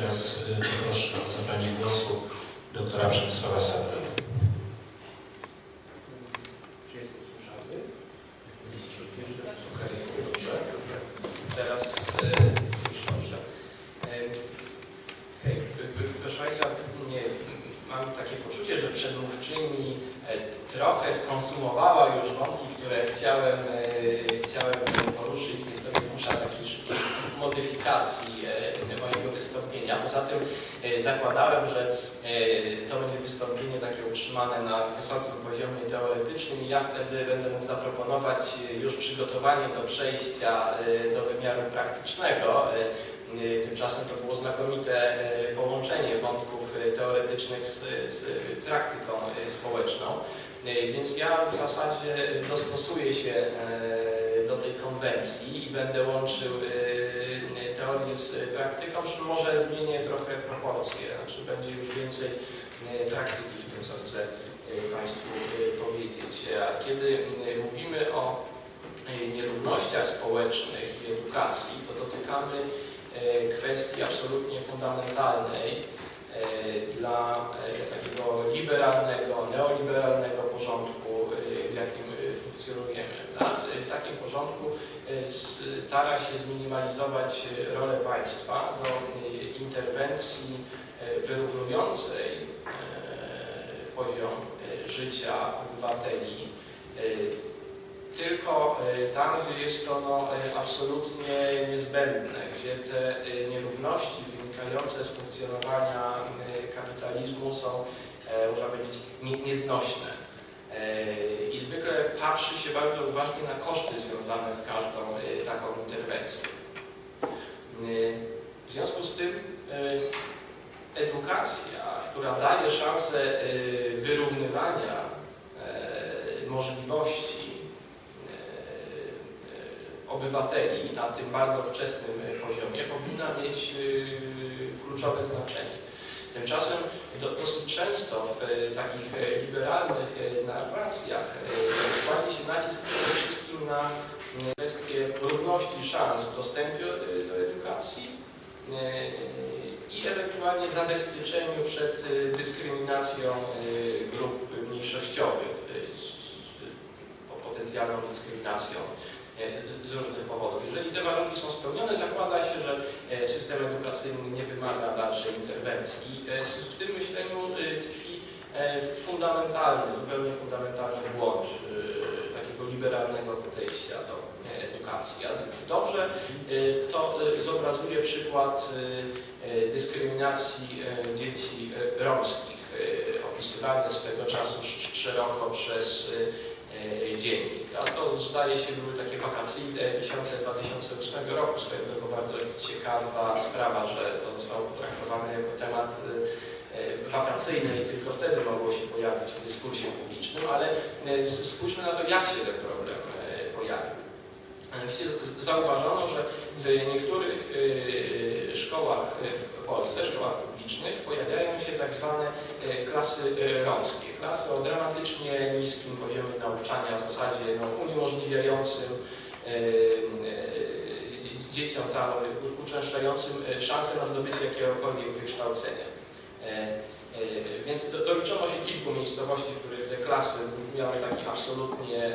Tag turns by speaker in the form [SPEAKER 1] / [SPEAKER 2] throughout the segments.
[SPEAKER 1] Teraz y, poproszę o zabranie głosu doktora Przemysława Sadra.
[SPEAKER 2] Czy jest usłyszalny? Okej, dobrze. Teraz już dobrze. P- proszę Państwa, mam takie poczucie, że przedmówczyni e, trochę skonsumowała już wątki, które chciałem, e, chciałem poruszyć, modyfikacji e, mojego wystąpienia. Poza tym e, zakładałem, że e, to będzie wystąpienie takie utrzymane na wysokim poziomie teoretycznym i ja wtedy będę mógł zaproponować już przygotowanie do przejścia do wymiaru praktycznego. Tymczasem to było znakomite połączenie wątków teoretycznych z, z praktyką społeczną. Więc ja w zasadzie dostosuję się do tej konwencji i będę łączył teorię z praktyką, przy czym może zmienię trochę proporcje, znaczy będzie już więcej e, praktyki w tym, co chcę e, Państwu e, powiedzieć. A kiedy e, mówimy o e, nierównościach społecznych i edukacji, to dotykamy e, kwestii absolutnie fundamentalnej e, dla e, takiego liberalnego, neoliberalnego porządku, e, w jakim e, funkcjonujemy. Takim porządku e, stara się zminimalizować e, rolę państwa do e, interwencji wyrównującej poziom życia obywateli tylko tam, gdzie jest to no, absolutnie niezbędne, gdzie te nierówności wynikające z funkcjonowania kapitalizmu są, można powiedzieć, nie- nieznośne. Zwykle patrzy się bardzo uważnie na koszty związane z każdą e, taką interwencją. E, W związku z tym e, edukacja, która daje szansę wyrównywania możliwości obywateli na tym bardzo wczesnym poziomie powinna mieć kluczowe znaczenie. Tymczasem często w e, takich e, liberalnych e, narracjach e, kładzie się nacisk przede wszystkim na e, kwestię równości szans w dostępie e, do edukacji e, i ewentualnie zabezpieczeniu przed e, dyskryminacją e, grup mniejszościowych, e, potencjalną dyskryminacją e, z różnych powodów. Jeżeli te warunki są spełnione, zakłada się, że e, system edukacyjny nie wymaga dalszej interwencji. E, W tym myśleniu e, tkwi e, fundamentalny, zupełnie fundamentalny błąd e, takiego liberalnego podejścia do e, edukacji. A dobrze e, to e, zobrazuje przykład e, e, dyskryminacji e, dzieci e, romskich, e, opisywany swego czasu sz- szeroko przez e, e, dziennik. A to zdaje się były takie wakacyjne miesiące 2008 roku. Swoją drogą bardzo ciekawa sprawa, że to zostało potraktowane jako temat e, e, wakacyjny i tylko wtedy mogło się pojawić w dyskursie publicznym, ale s- spójrzmy na to, jak się ten problem pojawił. Zauważono, że w niektórych szkołach w Polsce, szkołach publicznych, pojawiają się tak zwane klasy romskie. Klasy o dramatycznie niskim poziomie nauczania, w zasadzie no, uniemożliwiającym e, e, dzieciom tam uczęszczającym e, szansę na zdobycie jakiegokolwiek wykształcenia. Więc do- doliczono się kilku miejscowości, w których te klasy miały taki absolutnie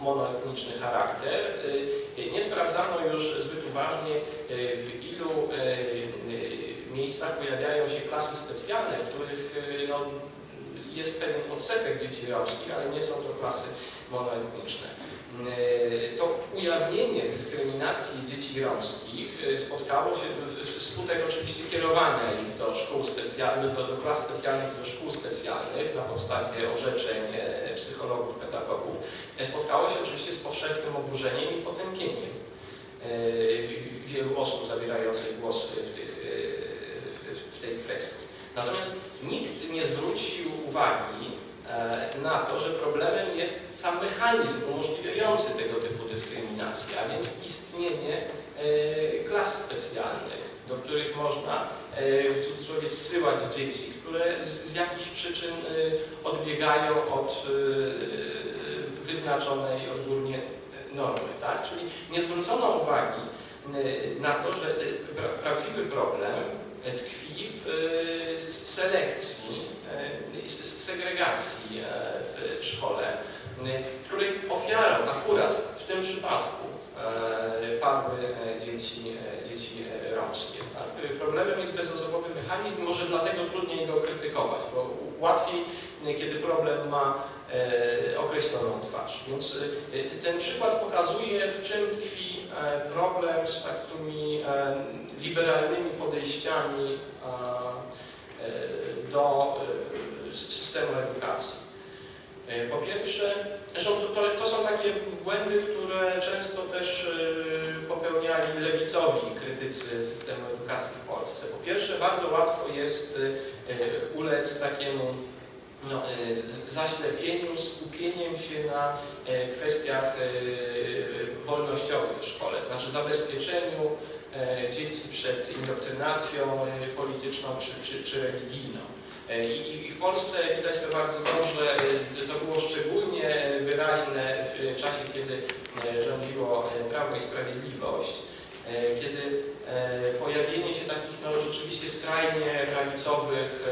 [SPEAKER 2] monoetniczny charakter. Nie sprawdzano już zbyt uważnie, w ilu miejscach pojawiają się klasy specjalne, w których no, jest pewien odsetek dzieci romskich, ale nie są to klasy monoetniczne. E, To ujawnienie dyskryminacji dzieci romskich e, spotkało się wskutek oczywiście kierowania ich do szkół specjalnych, do, do klas specjalnych, do szkół specjalnych na podstawie orzeczeń e, psychologów, pedagogów. Spotkało się oczywiście z powszechnym oburzeniem i potępieniem wielu osób zabierających głos w, tych, w tej kwestii. Natomiast nikt nie zwrócił uwagi e, na to, że problemem jest sam mechanizm umożliwiający tego typu dyskryminację, a więc istnienie e, klas specjalnych, do których można e, w cudzysłowie zsyłać dzieci, które z, jakichś przyczyn odbiegają od wyznaczonej odgórnie normy. Tak? Czyli nie zwrócono uwagi na to, że pra- prawdziwy problem tkwi w s- selekcji, s- segregacji w szkole, której ofiarą akurat w tym przypadku padły dzieci, dzieci romskie. Tak? Problemem jest bezosobowy mechanizm, może dlatego trudniej go krytykować, bo łatwiej, kiedy problem ma e, określoną twarz. Więc e, ten przykład pokazuje, w czym tkwi e, problem z takimi e, liberalnymi podejściami e, e, do e, systemu edukacji. E, Po pierwsze, to, to, są takie błędy, które często też e, popełniali lewicowi krytycy systemu edukacji w Polsce. Po pierwsze, bardzo łatwo jest e, e, ulec takiemu no, e, zaślepieniu, skupieniem się na e, kwestiach e, wolnościowych w szkole, to znaczy zabezpieczeniu dzieci przed indoktrynacją polityczną czy, czy, czy religijną. I, w Polsce widać to bardzo dobrze, to było szczególnie wyraźne w czasie, kiedy rządziło Prawo i Sprawiedliwość, kiedy pojawienie się takich no, rzeczywiście skrajnie prawicowych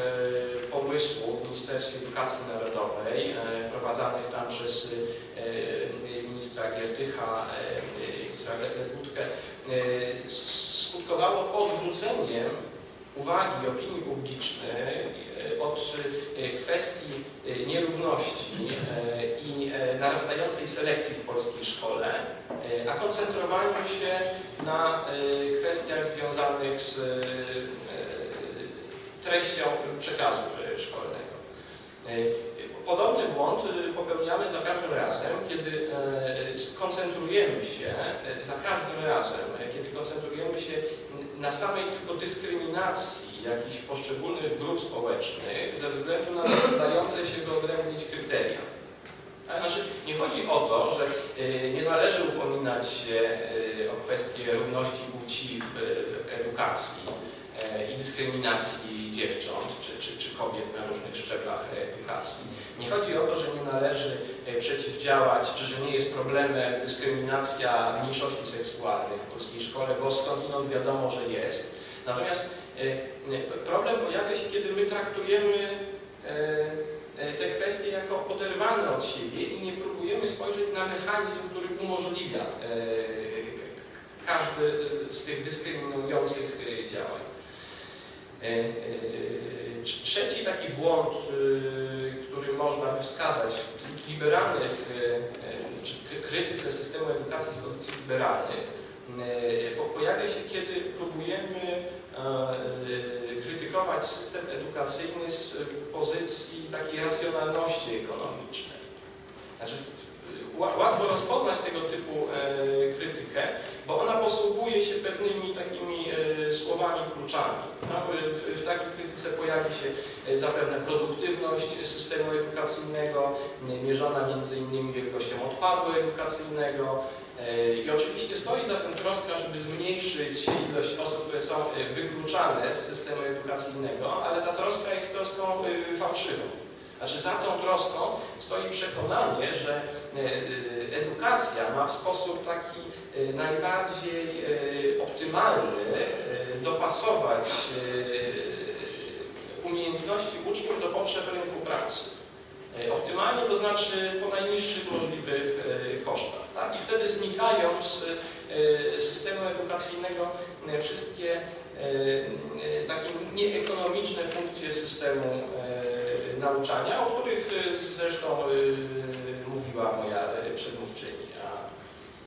[SPEAKER 2] pomysłów Edukacji Narodowej, e, wprowadzanych tam przez e, ministra Giertycha, e, ministra Budkę, e, s- skutkowało odwróceniem uwagi opinii publicznej od kwestii nierówności i narastającej selekcji w polskiej szkole, a koncentrowaniu się na kwestiach związanych z treścią przekazu szkolnego. E, Podobny błąd e, popełniamy za każdym razem, kiedy e, skoncentrujemy się, e, za każdym razem, kiedy koncentrujemy się na samej tylko dyskryminacji jakichś poszczególnych grup społecznych ze względu na dające się wyodrębnić kryteria. A Znaczy, nie chodzi o to, że nie należy upominać się o kwestię równości płci w, edukacji i dyskryminacji dziewcząt czy, czy, czy kobiet na różnych szczeblach edukacji. Nie chodzi o to, że nie należy e, przeciwdziałać, czy że nie jest problemem dyskryminacja mniejszości seksualnych w polskiej szkole, bo skądinąd wiadomo, że jest. Natomiast e, e, problem pojawia się, kiedy my traktujemy e, e, te kwestie jako oderwane od siebie i nie próbujemy spojrzeć na mechanizm, który umożliwia e, każdy z tych dyskryminujących e, działań. E, e, trz- Trzeci taki błąd, e, który można by wskazać w liberalnych, e, e, czy krytyce systemu edukacji z pozycji liberalnych, e, po- pojawia się, kiedy próbujemy e, e, krytykować system edukacyjny z pozycji takiej racjonalności ekonomicznej. Znaczy, łatwo rozpoznać tego typu e, krytykę, bo ona posługuje się pewnymi takimi e, słowami kluczami. No, w, w takiej krytyce pojawi się e, zapewne produktywność systemu edukacyjnego, mierzona między innymi wielkością odpadu edukacyjnego, E, I oczywiście stoi za tym troska, żeby zmniejszyć ilość osób, które są wykluczane z systemu edukacyjnego, ale ta troska jest troską fałszywą. Znaczy za tą troską stoi przekonanie, że e, e, edukacja ma w sposób taki e, najbardziej optymalny dopasować umiejętności uczniów do potrzeb rynku pracy. Optymalnie to znaczy po najniższych możliwych kosztach. Tak? I wtedy znikają z systemu edukacyjnego wszystkie takie nieekonomiczne funkcje systemu e, nauczania, o których e, zresztą e, mówiła moja e,